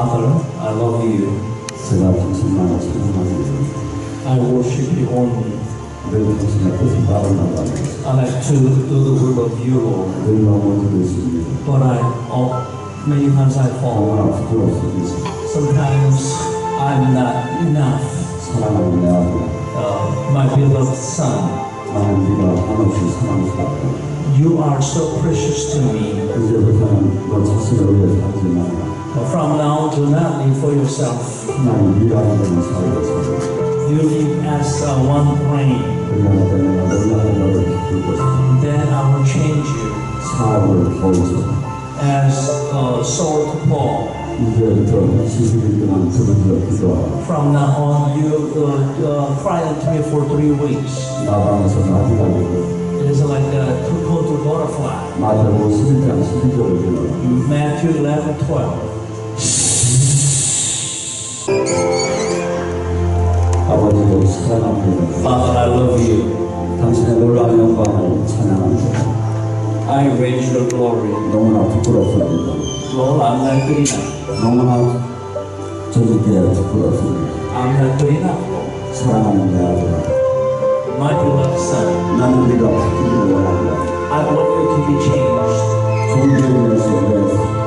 Father, I love you. I worship you only. I like to do the will of you, Lord. But I, oh, many times I fall. Sometimes I'm not enough. Uh, my beloved son. You are so precious to me. From now to not live for yourself. You live as uh, one brain. Then I will change you. As uh, a soul to Paul. From now on, you uh, uh, cry at me for three weeks. It is like a to go to butterfly. Matthew 11, 12. 아버지를 사랑합니다. Father, I love you. 당신의 놀라운 영광을 찬양합니다. I raise your glory. 너무나 부끄럽습니다. Lord, I'm not good enough. 너무나 저주께 부끄럽습니다. I'm not good enough. 사랑하는 내 아들아, My beloved son, 나는 네가 바뀌기를 원한다. I want you to be changed. 종교인에서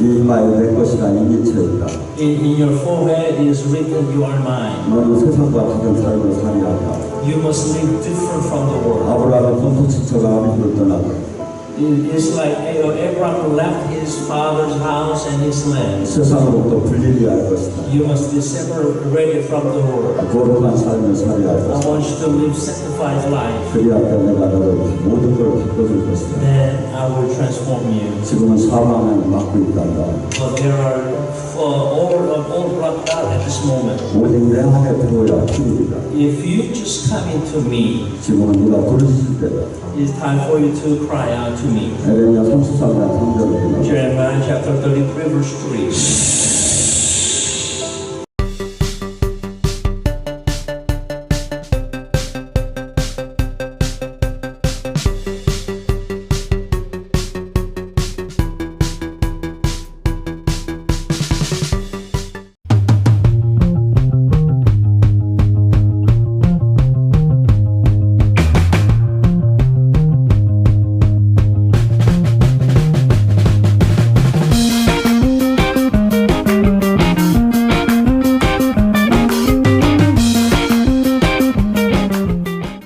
네 이마에 내 것이가 이미 쳐 있다. In, in your forehead is written, You are mine. 너는 세상과 다른 삶을 한다. You must live different from the world. 아브라함은 컴퓨터가 아비를 떠나고 It's like uh, Abraham left his father's house and his land. 세상으로부터 분리해야 할 것이다. You must be separated from the world. 거룩한 삶을 살아야 할 I 것이다. want you to live sanctified life. 그리할 때 내가 너를 모든 걸 바꿔줄 것이다. Then I will transform you. 지금은 사망을 막고 있단다. But there are uh, all, all blocked out at this moment. 오직 내 안에 들어야 힘이다. If you just come into me, 지금은 네가 부르실 때다. it's time for you to cry out to me. Jeremiah chapter 33 verse 3.